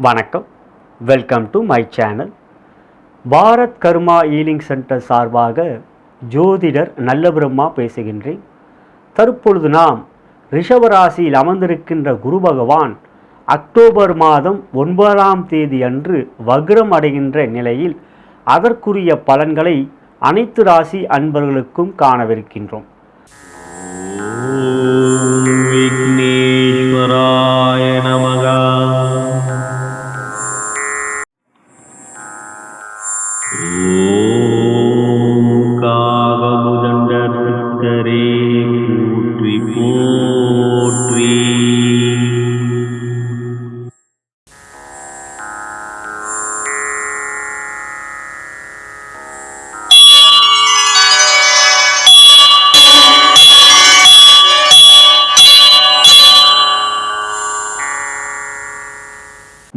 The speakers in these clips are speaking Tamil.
வணக்கம். Welcome to my channel Bharat Karma healing centre சார்பாக ஜோதிடர் நல்லபிரம்மா பேசுகின்றேன். தற்பொழுது நாம் ரிஷவராசியில் அமர்ந்திருக்கின்ற குரு பகவான் அக்டோபர் மாதம் ஒன்பதாம் தேதி அன்று வக்ரம் அடைகின்ற நிலையில் அதற்குரிய பலன்களை அனைத்து ராசி அன்பர்களுக்கும் காணவிருக்கின்றோம். விக்னேஸ்வராய நமகா.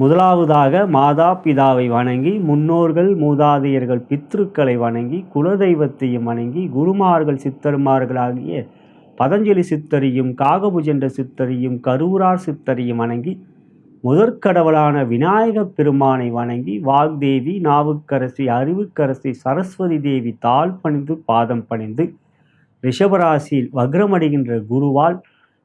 முதலாவதாக மாதா பிதாவை வணங்கி முன்னோர்கள் மூதாதையர்கள் பித்ருக்களை வணங்கி குலதெய்வத்தையும் வணங்கி குருமார்கள் சித்தருமார்களாகிய பதஞ்சலி சித்தரையும் காகபுஜென்ற சித்தரையும் கரூரார் சித்தரையும் வணங்கி முதற்கடவுளான விநாயகப் பெருமானை வணங்கி வாக்தேவி நாவுக்கரசி அறிவுக்கரசி சரஸ்வதி தேவி தாழ் பணிந்து பாதம் பணிந்து ரிஷபராசியில் வக்ரமடைகின்ற குருவால்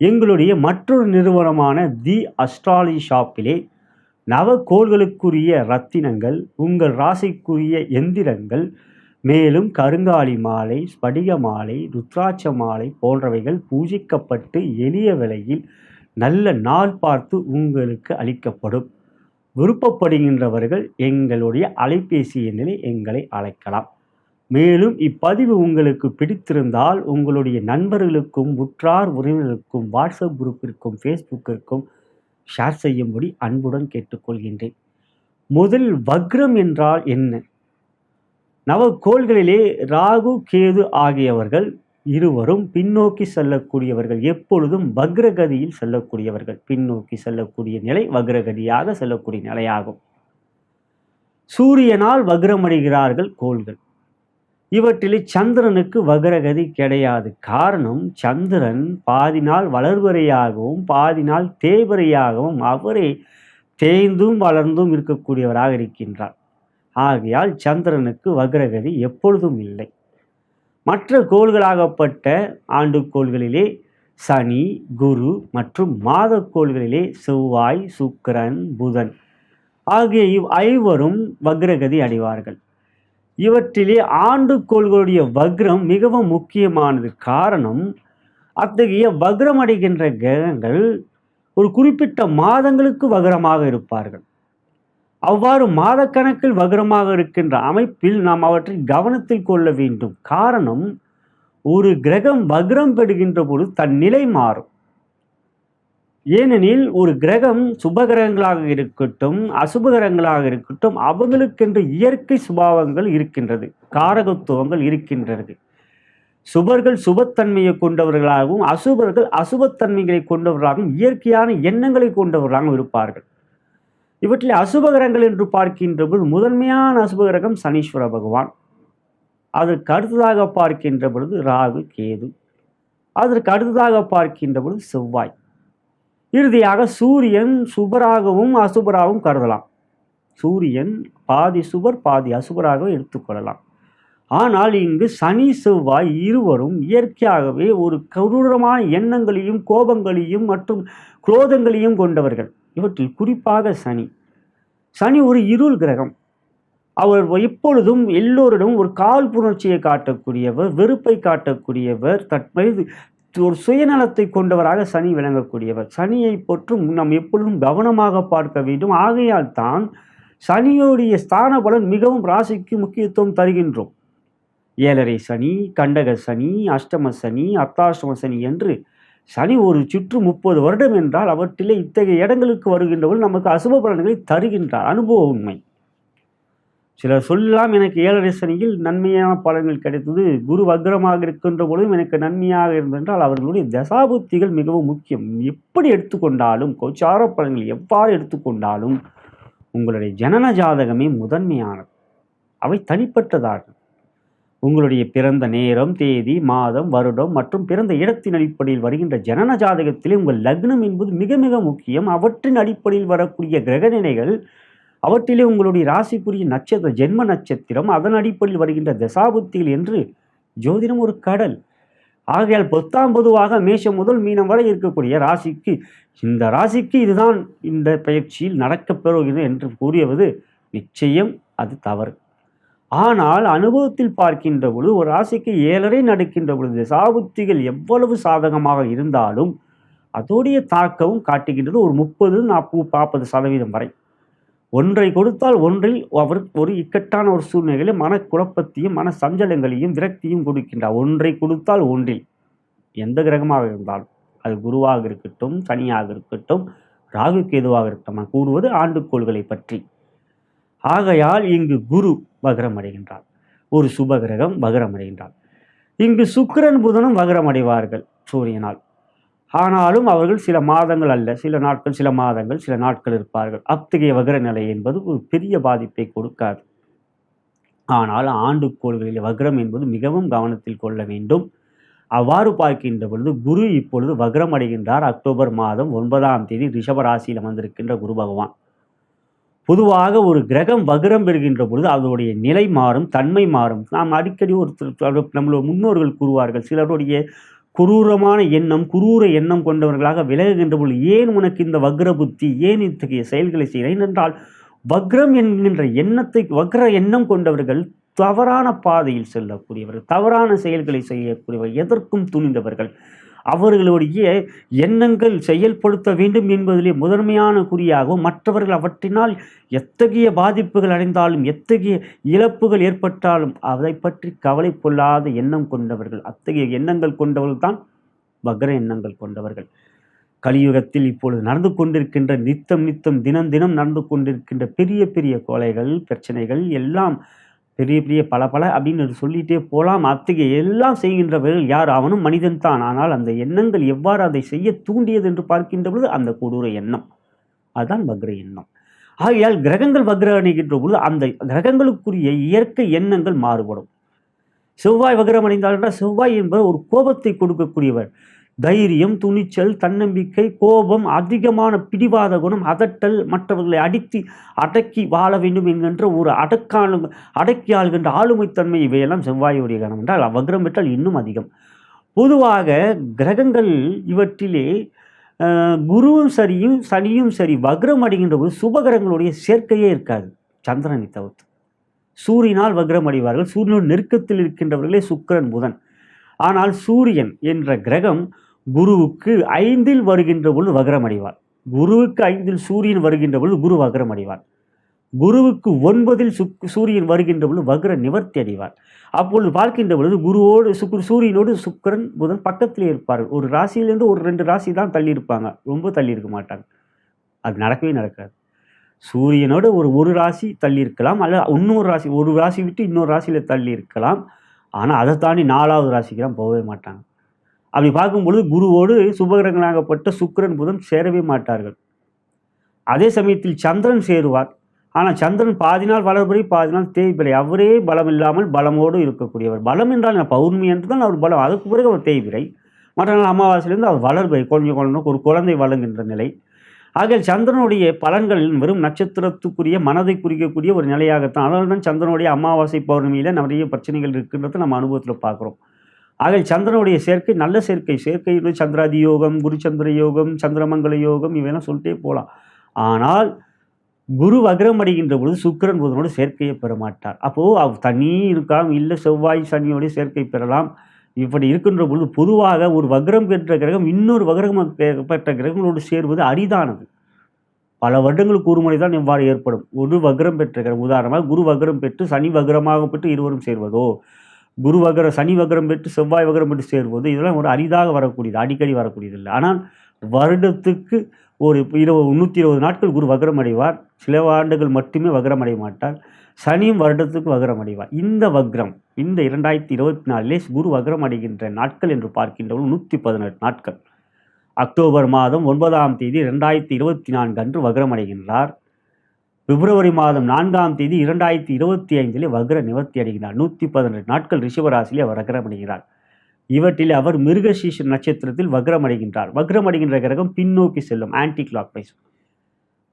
எங்களுடைய மற்றொரு நிறுவனமான தி அஸ்ட்ராலி ஷாப்பிலே நவக்கோள்களுக்குரிய ரத்தினங்கள் உங்கள் ராசிக்குரிய எந்திரங்கள் மேலும் கருங்காலி மாலை ஸ்படிக மாலை ருத்ராட்ச மாலை போன்றவைகள் பூஜிக்கப்பட்டு எளிய விலையில் நல்ல நாள் பார்த்து உங்களுக்கு அளிக்கப்படும். விருப்பப்படுகின்றவர்கள் எங்களுடைய அலைபேசி எண்ணில் எங்களை அழைக்கலாம். மேலும் இப்பதிவு உங்களுக்கு பிடித்திருந்தால் உங்களுடைய நண்பர்களுக்கும் உற்றார் உறவினர்களுக்கும் வாட்ஸ்அப் குரூப்பிற்கும் ஃபேஸ்புக்கிற்கும் ஷேர் செய்யும்படி அன்புடன் கேட்டுக்கொள்கின்றேன். முதல் வக்ரம் என்றால் என்ன? நவக்கோள்களிலே ராகு கேது ஆகியவர்கள் இருவரும் பின்னோக்கி செல்லக்கூடியவர்கள் எப்பொழுதும் வக்ரகதியில் செல்லக்கூடியவர்கள். பின்னோக்கி செல்லக்கூடிய நிலை வக்ரகதியாக செல்லக்கூடிய நிலையாகும். சூரியனால் வக்ரமடைகிறார்கள் கோள்கள். இவற்றிலே சந்திரனுக்கு வக்ரகதி கிடையாது. காரணம் சந்திரன் பாதி நாள் வளர்வரையாகவும் பாதி நாள் தேய்வரையாகவும் அவரே தேய்ந்தும் வளர்ந்தும் இருக்கக்கூடியவராக இருக்கின்றார். ஆகையால் சந்திரனுக்கு வக்ரகதி எப்பொழுதும் இல்லை. மற்ற கோள்களாகப்பட்ட ஆண்டுக்கோள்களிலே சனி குரு மற்றும் மாதக்கோள்களிலே செவ்வாய் சுக்கிரன் புதன் ஆகிய இவ் ஐவரும் வக்ரகதி அடைவார்கள். இவற்றிலே ஆண்டுகோள்களுடைய வக்ரம் மிகவும் முக்கியமானது. காரணம் அத்தகைய வக்ரம் அடைகின்ற கிரகங்கள் ஒரு குறிப்பிட்ட மாதங்களுக்கு வக்ரமாக இருப்பார்கள். அவ்வாறு மாதக்கணக்கில் வக்ரமாக இருக்கின்ற அமைப்பில் நாம் அவற்றை கவனத்தில் கொள்ள வேண்டும். காரணம் ஒரு கிரகம் வக்ரம் பெறுகின்ற பொழுது தன் நிலை மாறும். ஏனெனில் ஒரு கிரகம் சுபகிரகங்களாக இருக்கட்டும் அசுபகிரகங்களாக இருக்கட்டும் அவங்களுக்கென்று இயற்கை சுபாவங்கள் இருக்கின்றது காரகத்துவங்கள் இருக்கின்றது. சுபர்கள் சுபத்தன்மையை கொண்டவர்களாகவும் அசுபர்கள் அசுபத்தன்மைகளை கொண்டவர்களாகவும் இயற்கையான எண்ணங்களை கொண்டவர்களாகவும் இருப்பார்கள். இவற்றில் அசுபகிரகங்கள் என்று பார்க்கின்ற பொழுது முதன்மையான அசுபகிரகம் சனீஸ்வர பகவான். அதற்கு அடுத்ததாக பார்க்கின்ற பொழுது ராகு கேது. அதற்கு அடுத்ததாக பார்க்கின்ற பொழுது செவ்வாய். இறுதியாக சூரியன் சுபராகவும் அசுபராகவும் கருதலாம். சூரியன் பாதி சுபர் பாதி அசுபராகவும் எடுத்துக்கொள்ளலாம் ஆனால் இங்கு சனி செவ்வாய் இருவரும் இயற்கையாகவே ஒரு கொடூரமான எண்ணங்களையும் கோபங்களையும் மற்றும் குரோதங்களையும் கொண்டவர்கள். இவற்றில் குறிப்பாக சனி. சனி ஒரு இருள் கிரகம். அவர் எப்பொழுதும் எல்லோரிடம் ஒரு கால் புணர்ச்சியை காட்டக்கூடியவர் வெறுப்பை காட்டக்கூடியவர் தற்போது ஒரு சுயநலத்தை கொண்டவராக சனி விளங்கக்கூடியவர். சனியை பொற்றும் நாம் எப்பொழுதும் கவனமாக பார்க்க வேண்டும். ஆகையால் தான் சனியோடைய ஸ்தான பலன் மிகவும் ராசிக்கு முக்கியத்துவம் தருகின்றோம். ஏழரை சனி கண்டக சனி அஷ்டம சனி அர்த்தாஷ்டம சனி என்று சனி ஒரு சுற்று முப்பது வருடம் என்றால் அவற்றிலே இத்தகைய இடங்களுக்கு வருகின்றவர்கள் நமக்கு அசுப பலன்களை தருகின்றார். அனுபவ உண்மை. சிலர் சொல்லலாம் எனக்கு ஏழரை சனியில் நன்மையான பலன்கள் கிடைத்தது. குரு வக்ரமாக இருக்கின்ற பொழுதும் எனக்கு நன்மையாக இருந்தென்றால் அவர்களுடைய தசாபுத்திகள் மிகவும் முக்கியம். எப்படி எடுத்துக்கொண்டாலும் கோச்சார பலன்கள் எவ்வாறு எடுத்துக்கொண்டாலும் உங்களுடைய ஜனன ஜாதகமே முதன்மையானது. அவை தனிப்பட்டதாகும். உங்களுடைய பிறந்த நேரம் தேதி மாதம் வருடம் மற்றும் பிறந்த இடத்தின் அடிப்படையில் வருகின்ற ஜனன ஜாதகத்திலே உங்கள் லக்னம் என்பது மிக மிக முக்கியம். அவற்றின் அடிப்படையில் வரக்கூடிய கிரகநிலைகள் அவற்றிலே உங்களுடைய ராசிக்குரிய நட்சத்திர ஜென்ம நட்சத்திரம் அதன் அடிப்படையில் வருகின்ற தசாபுத்திகள் என்று ஜோதிடம் ஒரு கடல். ஆகையால் பத்தாம் பொதுவாக மேஷம் முதல் மீனம் வரை இருக்கக்கூடிய ராசிக்கு இந்த ராசிக்கு இதுதான் இந்த பயிற்சியில் நடக்கப் பெறுகிறது என்று கூறியவது நிச்சயம் அது தவறு. ஆனால் அனுபவத்தில் பார்க்கின்ற பொழுது ஒரு ராசிக்கு ஏழரை நடக்கின்ற பொழுது சாபுத்திகள் எவ்வளவு சாதகமாக இருந்தாலும் அதோடைய தாக்கமும் காட்டுகின்றது ஒரு முப்பது நாற்பது நாற்பது சதவீதம் வரை. ஒன்றை கொடுத்தால் ஒன்றில் அவர் ஒரு இக்கட்டான ஒரு சூழ்நிலையில் மனக்குழப்பத்தையும் மன சஞ்சலங்களையும் விரக்தியும் கொடுக்கின்றார். ஒன்றை கொடுத்தால் ஒன்றில் எந்த கிரகமாக இருந்தாலும் அது குருவாக இருக்கட்டும் சனியாக இருக்கட்டும் ராகு கேதுவாக இருக்கட்டும் நான் கூறுவது ஆண்டுக்கோள்களை பற்றி. ஆகையால் இங்கு குரு வகரம் அடைகின்றார் ஒரு சுப கிரகம் வகரம் அடைகின்றார் இங்கு சுக்கிரன் புதனும் வகரம் அடைவார்கள் சூரியனால். ஆனாலும் அவர்கள் சில மாதங்கள் அல்ல சில நாட்கள் சில மாதங்கள் சில நாட்கள் இருப்பார்கள். அத்தகைய வகர நிலை என்பது ஒரு பெரிய பாதிப்பை கொடுக்காது. ஆனால் ஆண்டுக்கோள்களில் வக்ரம் என்பது மிகவும் கவனத்தில் கொள்ள வேண்டும். அவ்வாறு பார்க்கின்ற பொழுது குரு இப்பொழுது வக்ரம் அடைகின்றார். அக்டோபர் மாதம் ஒன்பதாம் தேதி ரிஷப ராசியில் வந்திருக்கின்ற குரு பகவான். பொதுவாக ஒரு கிரகம் வக்ரம் பெறுகின்ற பொழுது அதனுடைய நிலை மாறும் தன்மை மாறும். நாம் அடிக்கடி ஒரு நம்மளுடைய முன்னோர்கள் கூறுவார்கள் சிலருடைய குரூரமான எண்ணம் குரூர எண்ணம் கொண்டவர்களாக விலகுகின்ற பொழுது ஏன் உனக்கு இந்த வக்ர புத்தி? ஏன் இத்தகைய செயல்களை செய்கிறேன் என்றால் வக்ரம் என்கின்ற எண்ணத்தை வக்ர எண்ணம் கொண்டவர்கள் தவறான பாதையில் செல்லக்கூடியவர்கள் தவறான செயல்களை செய்யக்கூடியவர்கள் எதற்கும் துணிந்தவர்கள். அவர்களுடைய எண்ணங்கள் செயல்படுத்த வேண்டும் என்பதிலே முதன்மையான குறியாகவும் மற்றவர்கள் அவற்றினால் எத்தகைய பாதிப்புகள் அடைந்தாலும் எத்தகைய இழப்புகள் ஏற்பட்டாலும் அதை பற்றி கவலை கொள்ளாத எண்ணம் கொண்டவர்கள் அத்தகைய எண்ணங்கள் கொண்டவர்கள் தான் வக்ர எண்ணங்கள் கொண்டவர்கள். கலியுகத்தில் இப்பொழுது நடந்து கொண்டிருக்கின்ற நித்தம் நித்தம் தினம் தினம் நடந்து கொண்டிருக்கின்ற பெரிய பெரிய கொலைகள் பிரச்சனைகள் எல்லாம் பெரிய பெரிய பல பல அப்படின்னு சொல்லிட்டே போகலாம் அத்தகைய எல்லாம் செய்கின்றவர்கள் யார்? அவனும் மனிதன் தான். ஆனால் அந்த எண்ணங்கள் எவ்வாறு அதை செய்ய தூண்டியது என்று பார்க்கின்ற பொழுது அந்த கொடூர எண்ணம். அதுதான் வக்ர எண்ணம். ஆகையால் கிரகங்கள் வக்ர அணிகின்ற பொழுது அந்த கிரகங்களுக்குரிய இயற்கை எண்ணங்கள் மாறுபடும். செவ்வாய் வக்ரம் அடைந்தால் என்றால் செவ்வாய் என்பவர் ஒரு கோபத்தை கொடுக்கக்கூடியவர். தைரியம் துணிச்சல் தன்னம்பிக்கை கோபம் அதிகமான பிடிவாத குணம் அதட்டல் மற்றவர்களை அடித்து அடக்கி வாழ வேண்டும் என்கின்ற ஒரு அடக்கான அடக்கி ஆள்கின்ற ஆளுமைத்தன்மை இவையெல்லாம் செவ்வாயுடைய கணம் என்றால் வக்ரம் பெற்றால் இன்னும் அதிகம். பொதுவாக கிரகங்கள் இவற்றிலே குருவும் சரியும் சனியும் சரி வக்ரம் அடைகின்ற போது சுபகிரகங்களுடைய சேர்க்கையே இருக்காது. சந்திரனை தவிர்த்து. சூரியனால் வக்ரம் அடைவார்கள். சூரியனோட நெருக்கத்தில் இருக்கின்றவர்களே சுக்கிரன் புதன். ஆனால் சூரியன் என்ற கிரகம் குருவுக்கு ஐந்தில் வருகின்ற பொழுது வக்ரம் அடைவார் குருவுக்கு ஐந்தில் சூரியன் வருகின்ற பொழுது குரு வக்ரம் அடைவார் குருவுக்கு ஒன்பதில் சுக் சூரியன் வருகின்ற பொழுது வக்ர நிவர்த்தி அடைவார் அப்பொழுது பார்க்கின்ற பொழுது குருவோடு சுக்கு சூரியனோடு சுக்கிரன் புதன் பக்கத்திலே இருப்பார்கள். ஒரு ராசியிலேருந்து ஒரு ரெண்டு ராசி தான் தள்ளி இருப்பாங்க ரொம்ப தள்ளி இருக்க மாட்டாங்க. அது நடக்கவே நடக்காது. சூரியனோடு ஒரு ஒரு ராசி தள்ளி இருக்கலாம் அல்ல இன்னொரு ராசி ஒரு ராசி விட்டு இன்னொரு ராசியில் தள்ளி இருக்கலாம் ஆனால் அதை தாண்டி நாலாவது ராசிக்கெல்லாம் போகவே மாட்டாங்க. அப்படி பார்க்கும்பொழுது குருவோடு சுபகிரகனாகப்பட்ட சுக்கிரன் புதன் சேரவே மாட்டார்கள். அதே சமயத்தில் சந்திரன் சேருவார். ஆனால் சந்திரன் பாதி நாள் வளர்படி பாதி நாள் தேய்பிறை அவரே பலம் இல்லாமல் பலமோடு இருக்கக்கூடியவர். பலம் என்றால் என்ன? பௌர்ணமி என்று தான் அவர் பலம். அதுக்கு பிறகு அவர் தேய்பிறை மற்ற நாள் அமாவாசையிலேருந்து அவர் வளர்பை குழந்தை குழந்தை ஒரு குழந்தை வழங்குகின்ற நிலை. ஆகிய சந்திரனுடைய பலன்கள் வெறும் நட்சத்திரத்துக்குரிய மனதை குறிக்கக்கூடிய ஒரு நிலையாகத்தான். அதனால தான் சந்திரனுடைய அமாவாசை பௌர்ணமியில் நிறைய பிரச்சனைகள் இருக்கின்றதை நம்ம அனுபவத்தில் பார்க்குறோம். ஆக சந்திரனுடைய சேர்க்கை நல்ல சேர்க்கை. சேர்க்கை சந்திராதி யோகம் குருச்சந்திர யோகம் சந்திரமங்கல யோகம் இவையெல்லாம் சொல்லிட்டே போகலாம். ஆனால் குரு வக்ரம் அடைகின்ற பொழுது சுக்கிரன் புதனோடு சேர்க்கையை பெற மாட்டார். அப்போது அவ் தனி இருக்கலாம் இல்லை செவ்வாய் சனியோடைய சேர்க்கை பெறலாம். இப்படி இருக்கின்ற பொழுது பொதுவாக ஒரு வக்ரம் பெற்ற கிரகம் இன்னொரு வக்ரம் பெற்ற கிரகங்களோடு சேர்வது அரிதானது. பல வருடங்களுக்கு ஒரு முறை தான் இவ்வாறு ஏற்படும். ஒரு வக்ரம் பெற்ற கிரகம் உதாரணமாக குரு வக்ரம் பெற்று சனி வக்ரமாக பெற்று இருவரும் சேர்வதோ குரு வகரம் சனி வகரம் பெற்று செவ்வாய் வகரம் பெற்று சேரும்போது இதெல்லாம் ஒரு அரிதாக வரக்கூடியது அடிக்கடி வரக்கூடியது இல்லை. ஆனால் வருடத்துக்கு ஒரு இருபது நூற்றி இருபது நாட்கள் குரு வகரம் அடைவார். சில ஆண்டுகள் மட்டுமே வகரம் அடைய மாட்டார். சனியும் வருடத்துக்கு வகரம் அடைவார். இந்த வக்ரம் இந்த இரண்டாயிரத்தி இருபத்தி நாலிலே குரு வகரம் அடைகின்ற நாட்கள் என்று பார்க்கின்றவர்கள் நூற்றி பதினெட்டு நாட்கள். அக்டோபர் மாதம் ஒன்பதாம் தேதி ரெண்டாயிரத்தி இருபத்தி நான்கு அன்று வகரம் அடைகின்றார். பிப்ரவரி மாதம் நான்காம் தேதி இரண்டாயிரத்தி இருபத்தி ஐந்திலே வக்ர நிவர்த்தி அடைகிறார். நூற்றி பதினெட்டு நாட்கள் ரிஷபராசிலே அவர் வக்ரம் அடைகிறார். இவற்றில் அவர் மிருகசீஷ நட்சத்திரத்தில் வக்ரம் அடைகின்றார். வக்ரம் அடைகின்ற கிரகம் பின்னோக்கி செல்லும் ஆன்டி கிளாக் வைஸ்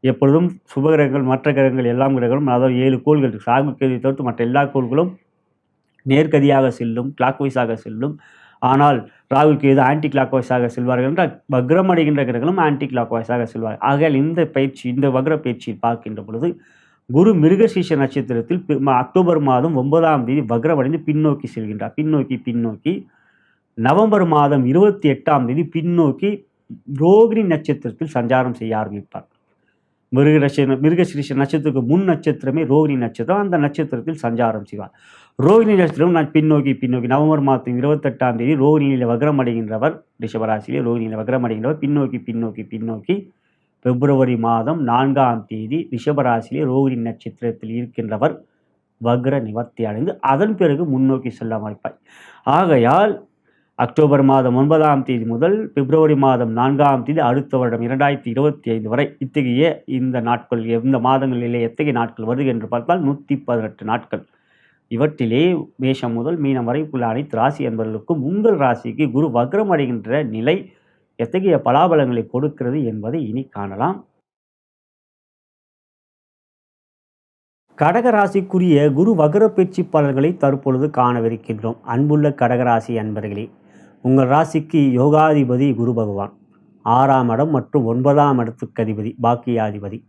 எப்பொழுதும் சுப கிரகங்கள் மற்ற கிரகங்கள் எல்லாம் கிரகங்களும் அதாவது ஏழு கோள்கள் சாகு ராகு தவிர்த்து மற்ற எல்லா கோள்களும் நேர்கதியாக செல்லும் கிளாக் வைஸாக செல்லும். ஆனால் ராகு கேது ஆன்டி கிளாக் வாய்ஸாக செல்வார்கள் என்றால் வக்ரம் அடைகின்ற கிரகங்களும் ஆன்டி கிளாக் வாய்ஸாக செல்வார்கள். ஆகையால் இந்த பயிற்சி இந்த வக்ர பயிற்சியை பார்க்கின்ற பொழுது குரு மிருகசீஷ நட்சத்திரத்தில் பி- அக்டோபர் மாதம் ஒன்பதாம் தேதி வக்ரமடைந்து பின்னோக்கி செல்கின்றார். பின்னோக்கி பின்னோக்கி. நவம்பர் மாதம் இருபத்தி எட்டாம் தேதி பின்னோக்கி ரோகிணி நட்சத்திரத்தில் சஞ்சாரம் செய்ய ஆரம்பிப்பார். மிருக நட்சத்திரம் மிருகசீஷ நட்சத்திரத்துக்கு முன் நட்சத்திரமே ரோகிணி நட்சத்திரம். அந்த நட்சத்திரத்தில் சஞ்சாரம் செய்வார். ரோகிணி நட்சத்திரம் நான் பின்னோக்கி பின்னோக்கி. நவம்பர் மாதம் இருபத்தெட்டாம் தேதி ரோகிணியில் வக்ரம் அடைகின்றவர் ரிஷபராசியிலே ரோகிணியில் வக்ரம் அடைகின்றவர் பின்னோக்கி பின்னோக்கி பின்னோக்கி. பிப்ரவரி மாதம் நான்காம் தேதி ரிஷபராசியிலே ரோகிணி நட்சத்திரத்தில் இருக்கின்றவர். வக்ர நிவர்த்தி அடைந்து அதன் பிறகு முன்னோக்கி செல்ல அமைப்பார் ஆகையால் அக்டோபர் மாதம் ஒன்பதாம் தேதி முதல் பிப்ரவரி மாதம் நான்காம் தேதி அடுத்த வருடம் இரண்டாயிரத்தி இருபத்தி ஐந்து வரை இத்தகைய இந்த நாட்கள் எந்த மாதங்களிலே எத்தகைய நாட்கள் வருது என்று பார்த்தால் நூற்றி பதினெட்டு நாட்கள். இவற்றிலே மேஷம் முதல் மீனம் வரை உள்ள அனைத்து ராசி என்பவர்களுக்கும் உங்கள் ராசிக்கு குரு வக்ரம் அடைகின்ற நிலை எத்தகைய பலாபலங்களை கொடுக்கிறது என்பதை இனி காணலாம். கடகராசிக்குரிய குரு வக்ர பயிற்சி பலன்களை தற்பொழுது காணவிருக்கின்றோம். அன்புள்ள கடகராசி அன்பர்களே உங்கள் ராசிக்கு யோகாதிபதி குரு பகவான். ஆறாம் இடம் மற்றும் ஒன்பதாம் இடத்துக்கு அதிபதி பாக்கியாதிபதி.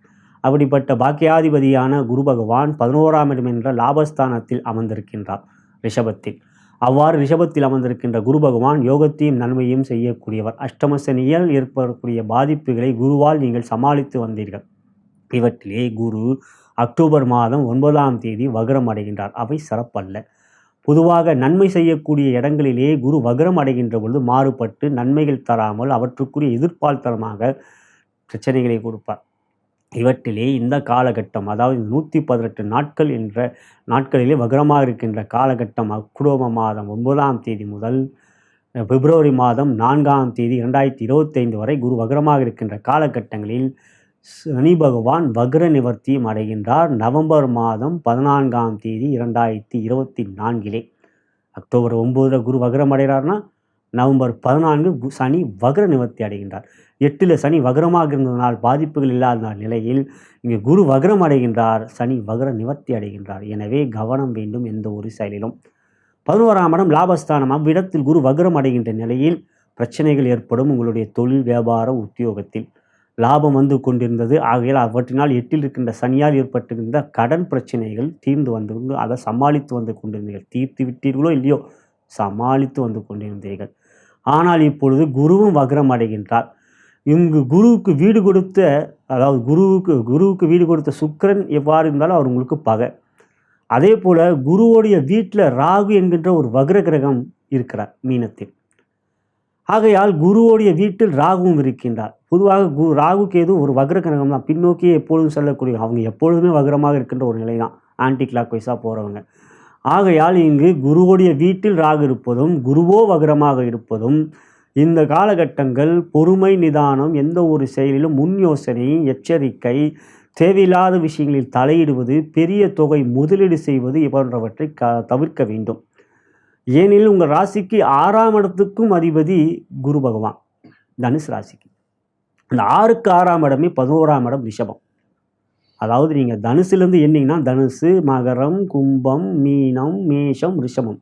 அப்படிப்பட்ட பாக்கியாதிபதியான குரு பகவான் பதினோராம் இடம் என்ற லாபஸ்தானத்தில் அமர்ந்திருக்கின்றார் ரிஷபத்தில். அவ்வாறு ரிஷபத்தில் அமர்ந்திருக்கின்ற குரு பகவான் யோகத்தையும் நன்மையும் செய்யக்கூடியவர். அஷ்டமசனியல் ஏற்படக்கூடிய பாதிப்புகளை குருவால் நீங்கள் சமாளித்து வந்தீர்கள். இவற்றிலே குரு அக்டோபர் மாதம் ஒன்பதாம் தேதி வக்ரம் அடைகின்றார். அவை சிறப்பல்ல. பொதுவாக நன்மை செய்யக்கூடிய இடங்களிலே குரு வக்ரம் அடைகின்ற பொழுது மாறுபட்டு நன்மைகள் தராமல் அவற்றுக்குரிய எதிர்ப்பால் தரமாக பிரச்சனைகளை கொடுப்பார். இவற்றிலே இந்த காலகட்டம் அதாவது நூற்றி பதினெட்டு நாட்கள் என்ற நாட்களிலே வக்ரமாக இருக்கின்ற காலகட்டம் அக்டோபர் மாதம் ஒன்பதாம் தேதி முதல் பிப்ரவரி மாதம் நான்காம் தேதி இரண்டாயிரத்தி இருபத்தைந்து வரை குரு வக்ரமாக இருக்கின்ற காலகட்டங்களில் சனி பகவான் வக்ர நிவர்த்தியும் அடைகின்றார். நவம்பர் மாதம் பதினான்காம் தேதி இரண்டாயிரத்தி இருபத்தி நான்கிலே. அக்டோபர் ஒம்போதில் குரு வக்ரம் அடைகிறார்னா நவம்பர் பதினான்கு சனி வக்ர நிவர்த்தி அடைகின்றார். எட்டில் சனி வக்ரமாக இருந்ததனால் பாதிப்புகள் இல்லாத நிலையில் இங்கே குரு வக்ரம் அடைகின்றார் சனி வக்ர நிவர்த்தி அடைகின்றார். எனவே கவனம் வேண்டும் எந்த ஒரு செயலிலும். பதினோராம் இடம் லாபஸ்தானம். அவ்விடத்தில் குரு வக்ரம் அடைகின்ற நிலையில் பிரச்சனைகள் ஏற்படும் உங்களுடைய தொழில் வியாபாரம் உத்தியோகத்தில் லாபம் வந்து கொண்டிருந்தது. ஆகையால் அவற்றினால் எட்டில் இருக்கின்ற சனியால் ஏற்பட்டிருந்த கடன் பிரச்சனைகள் தீர்ந்து வந்து அதை சமாளித்து வந்து கொண்டிருந்தீர்கள். தீர்த்து விட்டீர்களோ இல்லையோ சமாளித்து வந்து கொண்டிருந்தீர்கள். ஆனால் இப்பொழுது குருவும் வக்ரம் அடைகின்றார். இங்கு குருவுக்கு வீடு கொடுத்த அதாவது குருவுக்கு குருவுக்கு வீடு கொடுத்த சுக்கிரன் எவ்வாறு இருந்தாலும் அவர் உங்களுக்கு பகை. அதே போல் குருவுடைய வீட்டில் ராகு என்கின்ற ஒரு வக்ர கிரகம் இருக்கிறார் மீனத்தில். ஆகையால் குருவுடைய வீட்டில் ராகுவும் இருக்கின்றார். பொதுவாக கு ராகு கேது ஒரு வக்ர கிரகம் தான் பின்னோக்கி எப்பொழுதும் செல்லக்கூடிய அவங்க எப்பொழுதுமே வக்ரமாக இருக்கின்ற ஒரு நிலை தான் ஆன்டி கிளாக் வைஸாக போகிறவங்க ஆகையால் இங்கு குருவுடைய வீட்டில் ராகு இருப்பதும் குருவோ வகரமாக இருப்பதும் இந்த காலகட்டங்கள் பொறுமை நிதானம் எந்த ஒரு செயலிலும் முன் யோசனை எச்சரிக்கை தேவையில்லாத விஷயங்களில் தலையிடுவது பெரிய தொகை முதலீடு செய்வது போன்றவற்றை க தவிர்க்க வேண்டும். ஏனெனில் உங்கள் ராசிக்கு ஆறாம் இடத்துக்கும் அதிபதி குரு பகவான் தனுசு ராசிக்கு. இந்த ஆறுக்கு ஆறாம் இடமே பதினோராம் இடம் ரிஷபம். அதாவது நீங்கள் தனுசுலேருந்து எண்ணிங்கன்னா தனுசு மகரம் கும்பம் மீனம் மேஷம் ரிஷமம்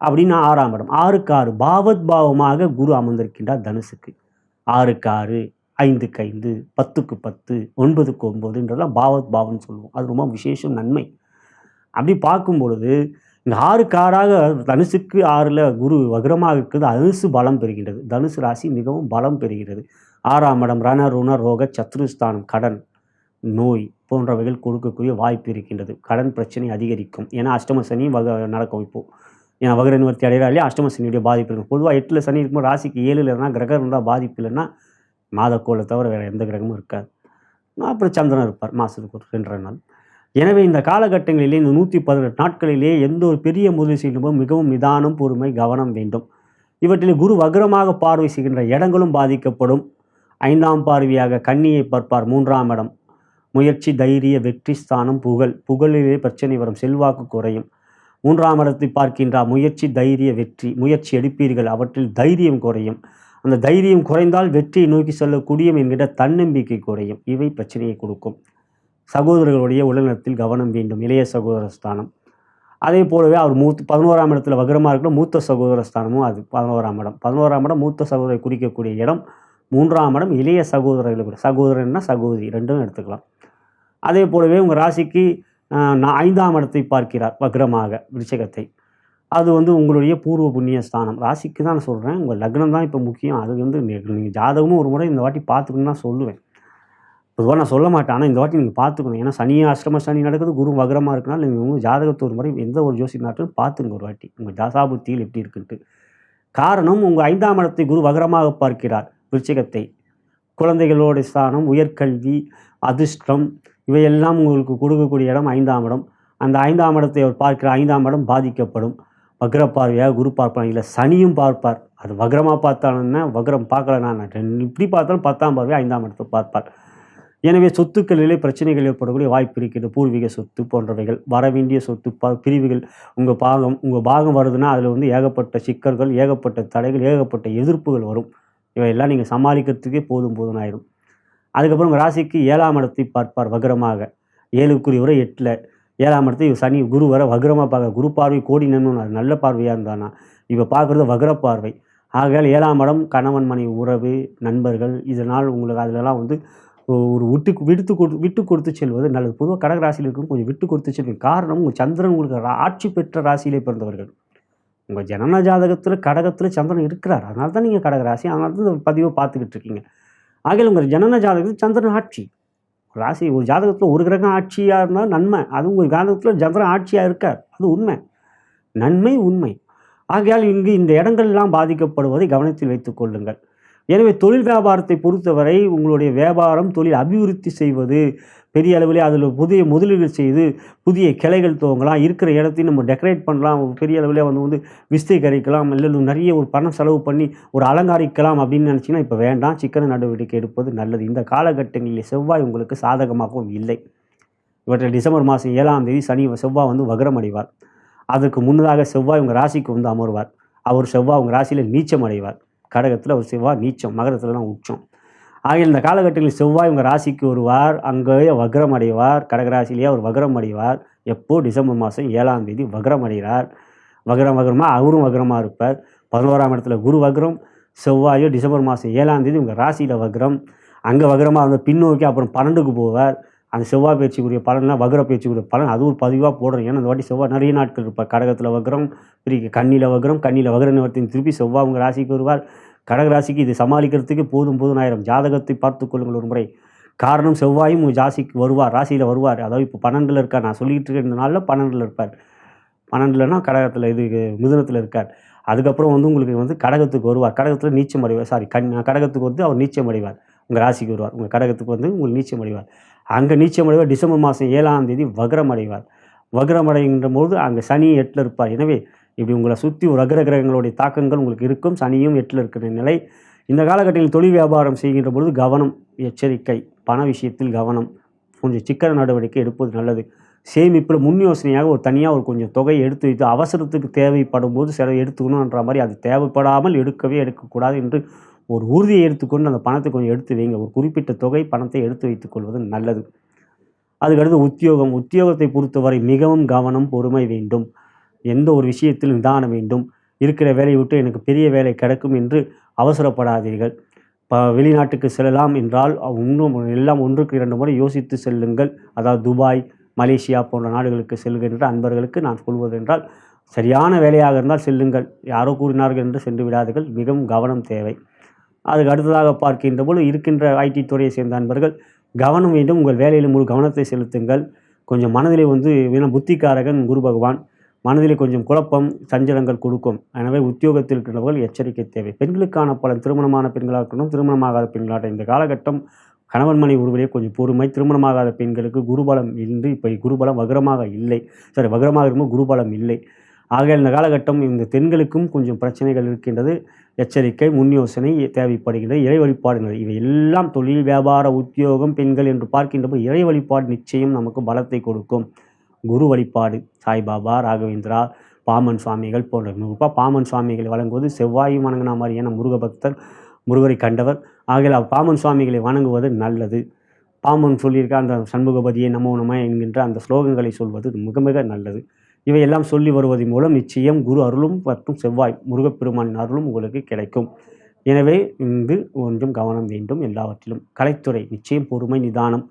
அப்படின்னு ஆறாம் இடம். ஆறுக்கு ஆறு பாவத் பாவமாக குரு அமர்ந்திருக்கின்றார் தனுசுக்கு. ஆறுக்கு ஆறு ஐந்துக்கு ஐந்து பத்துக்கு பத்து ஒன்பதுக்கு ஒன்பதுன்றதெல்லாம் பாவத் பாவம்னு சொல்லுவோம். அது ரொம்ப விசேஷம் நன்மை. அப்படி பார்க்கும் பொழுது இந்த ஆறுக்கு ஆறாக தனுசுக்கு ஆறில் குரு வக்ரமாக இருக்கிறது தனுசு பலம் பெறுகின்றது. தனுசு ராசி மிகவும் பலம் பெறுகிறது. ஆறாம் இடம் ரண ருண ரோக சத்ருஸ்தானம் கடன். நோய் போன்றவைகள் கொடுக்கக்கூடிய வாய்ப்பு இருக்கின்றது. கடன் பிரச்சனை அதிகரிக்கும். ஏன்னா அஷ்டம சனி வக நடக்கும் இப்போது ஏன்னா வகர நிவர்த்தி அடைகிறாலே அஷ்டம சனியுடைய பாதிப்பு இருக்கும். பொதுவாக எட்டில் சனி இருக்கும்போது ராசிக்கு ஏழில் இருந்தால் கிரகம் இருந்தால் பாதிப்பு இல்லைன்னா மாதக்கோளை தவிர வேறு எந்த கிரகமும் இருக்காது. அப்புறம் சந்திரன் இருப்பார். மாதத்துக்கு ஒரு ரெண்டரை நாள். எனவே இந்த காலகட்டங்களிலே இந்த நூற்றி பதினெட்டு நாட்களிலே எந்த ஒரு பெரிய முதலீடு செய்யும்போது மிகவும் நிதானம் பொறுமை கவனம் வேண்டும். இவற்றில் குரு வக்ரமாக பார்வை செய்கின்ற இடங்களும் பாதிக்கப்படும். ஐந்தாம் பார்வையாக கண்ணியை பார்ப்பார். மூன்றாம் இடம் முயற்சி தைரிய வெற்றி ஸ்தானம் புகழ். புகழிலே பிரச்சனை வரும். செல்வாக்கு குறையும். மூன்றாம் இடத்தை பார்க்கின்றார் முயற்சி தைரிய வெற்றி. முயற்சி எடுப்பீர்கள். அவற்றில் தைரியம் குறையும். அந்த தைரியம் குறைந்தால் வெற்றியை நோக்கி செல்லக்கூடிய என்கிற தன்னம்பிக்கை குறையும். இவை பிரச்சனையை கொடுக்கும். சகோதரர்களுடைய உடல்நலத்தில் கவனம் வேண்டும். இளைய சகோதர ஸ்தானம். அதே போலவே அவர் மூத்த பதினோராம் இடத்துல வக்ரமாக இருக்கணும். மூத்த சகோதர ஸ்தானமும் அது. பதினோராம் இடம். பதினோராம் இடம் மூத்த சகோதரை குறிக்கக்கூடிய இடம். மூன்றாம் இடம் இளைய சகோதரர்களுக்கு சகோதரன்னா சகோதரி ரெண்டும் எடுத்துக்கலாம். அதே போலவே உங்கள் ராசிக்கு நான் ஐந்தாம் இடத்தை பார்க்கிறார் வக்ரமாக விருச்சகத்தை. அது வந்து உங்களுடைய பூர்வ புண்ணிய ஸ்தானம். ராசிக்கு தான் நான் சொல்கிறேன் உங்கள் லக்னம் தான் இப்போ முக்கியம். அது வந்து நீங்கள் ஜாதகமும் ஒரு முறை இந்த வாட்டி பார்த்துக்கணும்னு தான் சொல்லுவேன். பொதுவாக நான் சொல்ல மாட்டேன். ஆனால் இந்த வாட்டி நீங்கள் பார்த்துக்கணும். ஏன்னா சனி அஷ்டம சனி நடக்குது. குரு வக்ரமாக இருக்கனால நீங்கள் உங்கள் ஜாதகத்தை ஒரு முறை எந்த ஒரு ஜோசி நாட்டும் பார்த்துங்க ஒரு வாட்டி. உங்கள் தசாபுத்தியில் எப்படி இருக்குன்ட்டு. காரணம் உங்கள் ஐந்தாம் இடத்தை குரு வகரமாக பார்க்கிறார். விருச்சிகத்தை குழந்தைகளோட ஸ்தானம் உயர்கல்வி அதிர்ஷ்டம் இவையெல்லாம் உங்களுக்கு கொடுக்கக்கூடிய இடம் ஐந்தாம் இடம். அந்த ஐந்தாம் இடத்தை அவர் பார்க்கிற ஐந்தாம் இடம் பாதிக்கப்படும். வக்ர பார்வையாக குரு பார்ப்பார் இல்லை சனியும் பார்ப்பார். அது வக்ரமாக பார்த்தாலும்னா வக்ரம் பார்க்கல நான் இப்படி பார்த்தாலும் பத்தாம் பார்வை ஐந்தாம் இடத்தை பார்ப்பார். எனவே சொத்துக்களிலே பிரச்சனைகள் ஏற்படக்கூடிய வாய்ப்பு இருக்கிறது பூர்வீக சொத்து போன்றவைகள் வர வேண்டிய சொத்து ப பிரிவுகள் உங்கள் பாகம் உங்கள் பாகம் வருதுன்னா அதில் வந்து ஏகப்பட்ட சிக்கல்கள் ஏகப்பட்ட தடைகள் ஏகப்பட்ட எதிர்ப்புகள் வரும். இவையெல்லாம் நீங்கள் சமாளிக்கிறதுக்கே போதும் போதும் ஆயிரும் அதுக்கப்புறம் ராசிக்கு ஏழாம் இடத்தை பார்ப்பார் வக்ரமாக. ஏழுக்குரியவரை எட்டில். ஏழாம் இடத்தை இவர் சனி குரு வர வக்ரமாக பார்க்க குரு பார்வை கோடி நன்மை நல்ல பார்வையாக இருந்தானா? இவ பார்க்குறது வக்ர பார்வை ஆகையால் ஏழாம் இடம் கணவன் மனைவி உறவு நண்பர்கள் இதனால் உங்களுக்கு அதிலெல்லாம் வந்து ஒரு விட்டு விடுத்து கொடு விட்டு கொடுத்து செல்வது நல்லது. பொதுவாக கடகராசியில் இருக்கும் கொஞ்சம் விட்டு கொடுத்து செல்வது காரணம் உங்கள் சந்திரன் உங்களுக்கு ஆட்சி பெற்ற ராசியிலே பிறந்தவர்கள். உங்கள் ஜனன ஜாதகத்தில் கடகத்தில் சந்திரன் இருக்கிறார். அதனால தான் நீங்கள் கடக ராசி அதனால தான் இந்த பதிவை பார்த்துக்கிட்டு இருக்கீங்க. ஆகையில் உங்கள் ஜனன ஜாதகத்தில் சந்திரன் ஆட்சி. ராசி ஒரு ஜாதகத்தில் ஒரு கிரகம் ஆட்சியாக இருந்தால் நன்மை. அது உங்கள் ஜாதகத்தில் சந்திரன் ஆட்சியாக இருக்கார். அது உண்மை. நன்மை உண்மை. ஆகையால் இங்கு இந்த இடங்கள்லாம் பாதிக்கப்படுவதை கவனத்தில் வைத்துக் கொள்ளுங்கள். எனவே தொழில் வியாபாரத்தை பொறுத்தவரை உங்களுடைய வியாபாரம் தொழில் அபிவிருத்தி செய்வது பெரிய அளவிலே அதில் புதிய முதலீடுகள் செய்து புதிய கிளைகள் துவங்கலாம் இருக்கிற இடத்தையும் நம்ம டெக்கரேட் பண்ணலாம் பெரிய அளவிலே வந்து வந்து விஸ்தீகரிக்கலாம் இல்லை நிறைய ஒரு பணம் செலவு பண்ணி ஒரு அலங்காரிக்கலாம் அப்படின்னு நினச்சிங்கன்னா இப்போ வேண்டாம். சிக்கன நடவடிக்கை எடுப்பது நல்லது. இந்த காலகட்டங்களில் செவ்வாய் உங்களுக்கு சாதகமாகவும் இல்லை. இவற்றில் டிசம்பர் மாதம் ஏழாம் தேதி சனி செவ்வாய் வந்து வகரம் அடைவார். அதற்கு முன்னதாக செவ்வாய் உங்கள் ராசிக்கு வந்து அமர்வார். அவர் செவ்வாய் உங்கள் ராசியில் நீச்சம் அடைவார். கடகத்தில் ஒரு செவ்வாய் நீச்சம் மகரத்தில் உச்சம். ஆகிய இந்த காலகட்டங்களில் செவ்வாய் உங்கள் ராசிக்கு வருவார். அங்கேயே வக்ரம் அடைவார். கடகராசிலேயே அவர் வக்ரம் அடைவார். எப்போ டிசம்பர் மாதம் ஏழாம் தேதி வக்ரம் அடைகிறார். வக்ரம் வக்ரமாக அவரும் வக்ரமாக இருப்பார். பதினோராம் இடத்துல குரு வக்ரம். செவ்வாயோ டிசம்பர் மாதம் ஏழாம் தேதி உங்கள் ராசியில் வக்ரம். அங்கே வக்ரமாக இருந்த பின்னோக்கி அப்புறம் பன்னெண்டுக்கு போவார். அந்த செவ்வாய் பேச்சுக்குரிய பலன்லாம் வக்ர பயிற்சிக்குரிய பலன். அது ஒரு பதிவாக போடுறேன். ஏன்னா இந்த வாட்டி செவ்வாய் நிறைய நாட்கள் இருப்பார். கடகத்தில் வக்ரம் பிரிக்க கண்ணியில் வக்ரம் கண்ணியில் வக்ர நிவர்த்தின் திருப்பி செவ்வாய் உங்கள் ராசிக்கு வருவார். கடக ராசிக்கு இது சமாளிக்கிறதுக்கு போதும் போதும் ஆயிரம். ஜாதகத்தை பார்த்து கொள்ளுங்கள் ஒரு முறை. காரணம் செவ்வாயும் உங்கள் ராசிக்கு வருவார் ராசியில் வருவார். அதாவது இப்போ பன்னெண்டில் இருக்கார். நான் சொல்லிக்கிட்டு இருக்க இந்த நாளில் பன்னெண்டில் இருப்பார். பன்னெண்டுலனா கடகத்தில் இது மிதுனத்தில் இருக்கார். அதுக்கப்புறம் வந்து உங்களுக்கு வந்து கடகத்துக்கு வருவார். கடகத்தில் நீச்சம் அடைவார். சாரி கண் கடகத்துக்கு வந்து அவர் நீச்சம் அடைவார். உங்கள் ராசிக்கு வருவார். உங்கள் கடகத்துக்கு வந்து உங்களுக்கு நீச்சம் அடைவார். அங்கே நீச்சம் அடைவார் டிசம்பர் மாதம் ஏழாம் தேதி வக்ரமடைவார். வக்ரமடைகின்ற போது அங்கே சனி எட்டில் இருப்பார். எனவே இப்படி உங்களை சுற்றி ஒரு கிரகங்களுடைய தாக்கங்கள் உங்களுக்கு இருக்கும். சனியும் எட்டில் இருக்கிற நிலை. இந்த காலகட்டத்தில் தொழில் வியாபாரம் செய்கின்ற பொழுது கவனம் எச்சரிக்கை பண விஷயத்தில் கவனம் கொஞ்சம் சிக்கன நடவடிக்கை எடுப்பது நல்லது. சேமிப்பில் முன் யோசனையாக ஒரு தனியாக ஒரு கொஞ்சம் தொகையை எடுத்து வைத்து அவசரத்துக்கு தேவைப்படும் போது சில எடுத்துக்கணுன்ற மாதிரி அது தேவைப்படாமல் எடுக்கவே எடுக்கக்கூடாது என்று ஒரு உறுதியை எடுத்துக்கொண்டு அந்த பணத்தை கொஞ்சம் எடுத்து வைங்க. ஒரு குறிப்பிட்ட தொகை பணத்தை எடுத்து வைத்துக் கொள்வது நல்லது. அதுக்கடுத்து உத்தியோகம். உத்தியோகத்தை பொறுத்தவரை மிகவும் கவனம் பொறுமை வேண்டும். எந்த ஒரு விஷயத்தில் நிதானம் வேண்டும். இருக்கிற வேலையை விட்டு எனக்கு பெரிய வேலை கிடைக்கும் என்று அவசரப்படாதீர்கள். இப்போ வெளிநாட்டுக்கு செல்லலாம் என்றால் இன்னும் எல்லாம் ஒன்றுக்கு இரண்டு முறை யோசித்து செல்லுங்கள். அதாவது துபாய் மலேசியா போன்ற நாடுகளுக்கு செல்கின்ற அன்பர்களுக்கு நான் சொல்வதென்றால் சரியான வேலையாக இருந்தால் செல்லுங்கள். யாரோ கூறினார்கள் என்று சென்று விடாதீர்கள். மிகவும் கவனம் தேவை. அதுக்கு அடுத்ததாக பார்க்கின்ற போது இருக்கின்ற ஐடி துறையை சேர்ந்த அன்பர்கள் கவனம் வேண்டும். உங்கள் வேலையில் முழு கவனத்தை செலுத்துங்கள். கொஞ்சம் மனதிலே வந்து ஏன்னா புத்திக்காரகன் குரு பகவான். மனதிலே கொஞ்சம் குழப்பம் சஞ்சலங்கள் கொடுக்கும். எனவே உத்தியோகத்தில் இருக்கிறவர்கள் எச்சரிக்கை தேவை. பெண்களுக்கான பலன் திருமணமான பெண்களாக இருக்கட்டும் திருமணமாகாத பெண்களாகட்டும் இந்த காலகட்டம் கணவன் மனை உருவிலே கொஞ்சம் பொறுமை. திருமணமாகாத பெண்களுக்கு குருபலம் இன்றி இப்போ குருபலம் வகரமாக இல்லை. சரி வகரமாக இருக்கும்போது குருபலம் இல்லை. ஆக இந்த காலகட்டம் இந்த பெண்களுக்கும் கொஞ்சம் பிரச்சனைகள் இருக்கின்றது. எச்சரிக்கை முன் யோசனை தேவைப்படுகின்ற இறை வழிபாடுகள். இவை எல்லாம் தொழில் வியாபார உத்தியோகம் பெண்கள் என்று பார்க்கின்ற போது இறை வழிபாடு நிச்சயம் நமக்கு பலத்தை கொடுக்கும். குரு வழிபாடு சாய்பாபா ராகவேந்திரா பாமன் சுவாமிகள் போன்ற குறிப்பாக பாமன் சுவாமிகளை வழங்குவது செவ்வாய் வணங்கின மாதிரியான முருக பக்தர் முருகரை கண்டவர். ஆகையால் பாமன் சுவாமிகளை வணங்குவது நல்லது. பாமன் சொல்லியிருக்க அந்த சண்முகபதியை நமோ நம என்கின்ற அந்த ஸ்லோகங்களை சொல்வது மிக மிக நல்லது. இவையெல்லாம் சொல்லி வருவதன் மூலம் நிச்சயம் குரு அருளும் மற்றும் செவ்வாய் முருகப்பெருமானின் அருளும் உங்களுக்கு கிடைக்கும். எனவே இங்கு கொஞ்சம் கவனம் வேண்டும் எல்லாவற்றிலும். கலைத்துறை நிச்சயம் பொறுமை நிதானம்.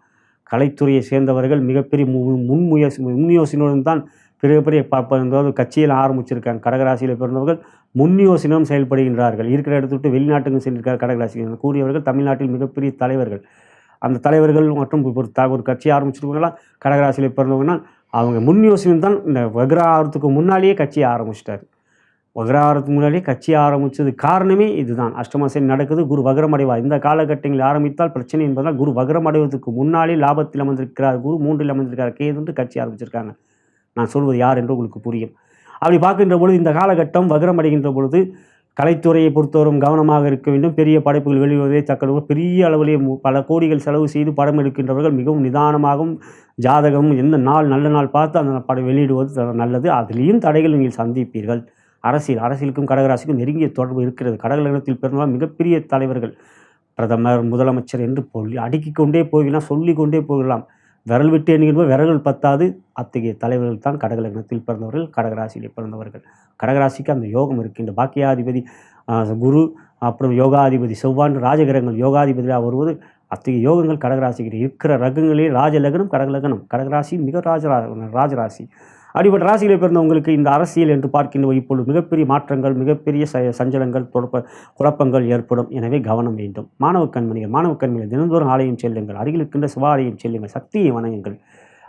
கலைத்துறையை சேர்ந்தவர்கள் மிகப்பெரிய மு முன்முயற்சி முன்யோசனையுடன் தான் பெரிய பெரிய பார்ப்பது கட்சியில் ஆரம்பிச்சிருக்காங்க. கடகராசியில் பிறந்தவர்கள் முன் யோசனையும் செயல்படுகின்றார்கள். இருக்கிற இடத்த விட்டு வெளிநாட்டுக்கு சென்றிருக்கார் கடகராசியில் கூறியவர்கள் தமிழ்நாட்டில் மிகப்பெரிய தலைவர்கள். அந்த தலைவர்கள் மற்றும் ஒரு த ஒரு கட்சி ஆரம்பிச்சிருக்கவங்களாம் கடகராசியில் பிறந்தவங்கன்னா அவங்க முன் யோசனை தான் இந்த வக்ராரத்துக்கு முன்னாலேயே கட்சியை ஆரம்பிச்சிட்டாரு. வக்ராரத்துக்கு முன்னாடியே கட்சி ஆரம்பித்தது காரணமே இதுதான். அஷ்டமசனி நடக்குது குரு வக்ரமடைவார். இந்த காலகட்டங்களில் ஆரம்பித்தால் பிரச்சனை என்பதால் குரு வக்ரமடைவதற்கு முன்னாலே லாபத்தில் அமர்ந்திருக்கிறார். குரு மூன்றில் அமர்ந்திருக்கிறார். கேதுன்ட்டு கட்சி ஆரம்பிச்சிருக்காங்க. நான் சொல்வது யார் என்று உங்களுக்கு புரியும். அப்படி பார்க்கின்ற பொழுது இந்த காலகட்டம் வக்ரமடைகின்ற பொழுது கலைத்துறையை பொறுத்தவரும் கவனமாக இருக்க வேண்டும். பெரிய படைப்புகள் வெளிவருவதை தக்க பெரிய அளவிலே பல கோடிகள் செலவு செய்து படம் எடுக்கின்றவர்கள் மிகவும் நிதானமாகவும் ஜாதகமும் எந்த நாள் நல்ல நாள் பார்த்து அந்த படம் வெளியிடுவது நல்லது. அதிலேயும் தடைகள் நீங்கள் சந்திப்பீர்கள். அரசியல் அரசியலுக்கும் கடகராசிக்கும் நெருங்கிய தொடர்பு இருக்கிறது. கடகலகத்தில் பெரும்பாலும் மிகப்பெரிய தலைவர்கள். பிரதமர் முதலமைச்சர் என்று சொல்லி அடுக்கிக் கொண்டே போகலாம் சொல்லிக் கொண்டே போகலாம். விரல் விட்டு எண்ணுகின்ற விரல்கள் பத்தாது. அத்தகைய தலைவர்கள் தான் கடகலக்னத்தில் பிறந்தவர்கள் கடகராசியில் பிறந்தவர்கள். கடகராசிக்கு அந்த யோகம் இருக்கின்ற பாக்கியாதிபதி குரு அப்புறம் யோகாதிபதி செவ்வான் ராஜகிரகங்கள் யோகாதிபதியாக வருவது அத்தகைய யோகங்கள் கடகராசிக்கு இருக்கிற ரகங்களே ராஜலக்னம் கடகலக்னம். கடகராசி மிக ராஜரா ராஜராசி. அப்படிப்பட்ட ராசிகளை பிறந்தவங்களுக்கு இந்த அரசியல் என்று பார்க்கின்ற இப்பொழுது மிகப்பெரிய மாற்றங்கள் மிகப்பெரிய ச சஞ்சலங்கள் தொடப்ப குழப்பங்கள் ஏற்படும். எனவே கவனம் வேண்டும். மாணவ கண்மணிகள் மாணவ கண்மணிகள் தினந்தோறும் ஆலயம் செல்லுங்கள். அருகில் இருக்கின்ற சிவாலயம் செல்லுங்கள். சக்தியை வணங்குங்கள்.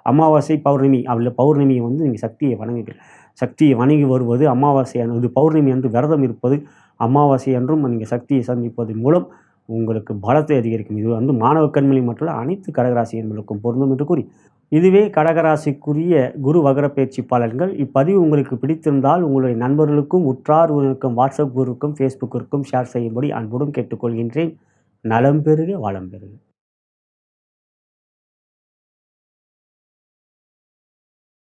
அமாவாசை பௌர்ணமி அதில் பௌர்ணமியை வந்து நீங்கள் சக்தியை வணங்குங்கள். சக்தியை வணங்கி வருவது அமாவாசை அன்று இது பௌர்ணமி என்று விரதம் இருப்பது அமாவாசை என்றும் நீங்கள் சக்தியை சந்திப்பதன் மூலம் உங்களுக்கு பலத்தை அதிகரிக்கும். இது வந்து மாணவ கண்மணி மட்டும் அனைத்து கடகராசி என்பதற்கும் பொருந்தும் என்று கூறி இதுவே கடகராசிக்குரிய குரு வகர பயிற்சி பலன்கள் இப்பதிவு உங்களுக்கு பிடித்திருந்தால் உங்களுடைய நண்பர்களுக்கும் உற்றார் உறவினருக்கும் வாட்ஸ்அப் குரூப்புக்கும் ஃபேஸ்புக்கிற்கும் ஷேர் செய்யும்படி அன்புடன் கேட்டுக்கொள்கின்றேன். நலம் பெறுக வளம் பெறுக